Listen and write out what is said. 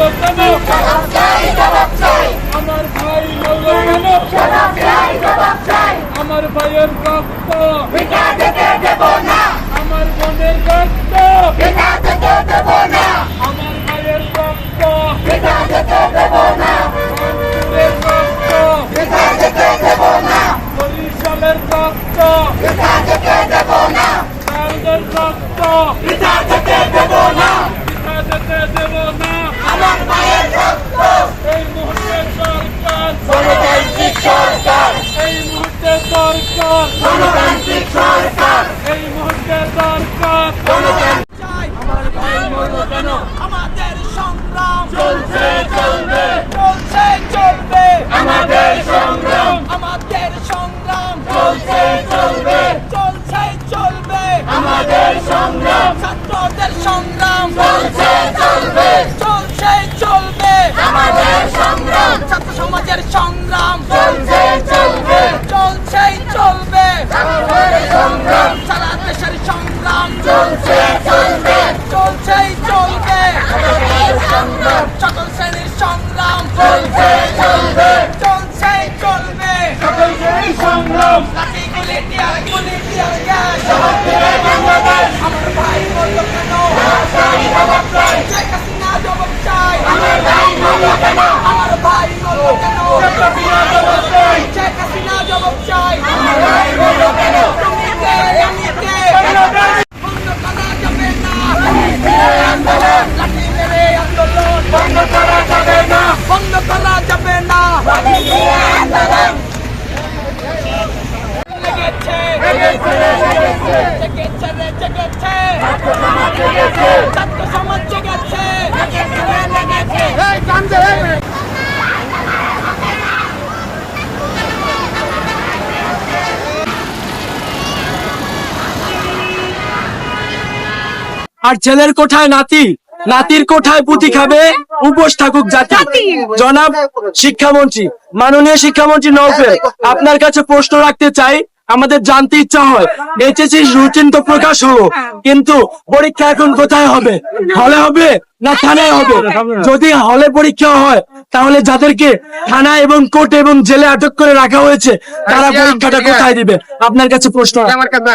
জবাব দেব জবাব চাই আমার ভাই মরলো কেন আমার ভাইয়ের রক্ত ভিটা থেকে দেব আমার বোনের রক্ত ভিটা আমার ভাইয়ের রক্ত ভিটা থেকে দেব না বোনের রক্ত গণতান্ত্রিক সরকার। এই মুহূর্তে সরকার গণতান্ত্রিক আমার ভাই মরল কেন? আমাদের সংগ্রাম চলছে চলবে। চলছে চলবে। আমাদের সংগ্রাম। আমাদের সংগ্রাম চলছে চলবে। চলছে চলবে। আমাদের সংগ্রাম। ছাত্রদের সংগ্রাম চলছে। সংগ্রাম চলছে চলবে। চলছে চলবে। সংগ্রাম সকল শ্রেণির সংগ্রাম চলছে চলবে। চলছে চলবে। সকল সেই সংগ্রাম। লাঠি গুলি টিয়ার গুলি টিয়ার গ্যাস। জবাব দেবে বাংলাদেশ আমার ভাই বলল কেন চাই জবাব চাই শেখ হাসিনা জবাব চাই আমার ভাই বলল কেন আমার ভাই বলল কেন শেখ হাসিনা জবাব চাই শেখ হাসিনা জবাব চাই আমার ভাই বলল কেন তুমি কে আমি কে বন্ধ করা যাবে না আন্দোলন লাঠি মেরে আন্দোলন বন্ধ করা যাবে না বন্ধ করা যাবে না আন্দোলন লেগেছে লেগেছে, লেগেছে। জেগেছে রে জেগেছে আর ছেলের কোঠায় নাতি, নাতির কোঠায় পুঁতি খাবে, উপোস থাকুক জাতি। জনাব শিক্ষামন্ত্রী, মাননীয় শিক্ষামন্ত্রী নৌফেল আপনার কাছে প্রশ্ন রাখতে চাই আমাদের জানতে ইচ্ছা হয়। এইচএসসি রুটিন তো প্রকাশ হলো কিন্তু পরীক্ষা এখন কোথায় হবে? হলে হবে না থানায় হবে? যদি হলে পরীক্ষা হয় তাহলে যাদেরকে থানা এবং কোর্ট এবং জেলে আটক করে রাখা হয়েছে তারা পরীক্ষাটা কোথায় দিবে? আপনার কাছে প্রশ্ন আমার কাছে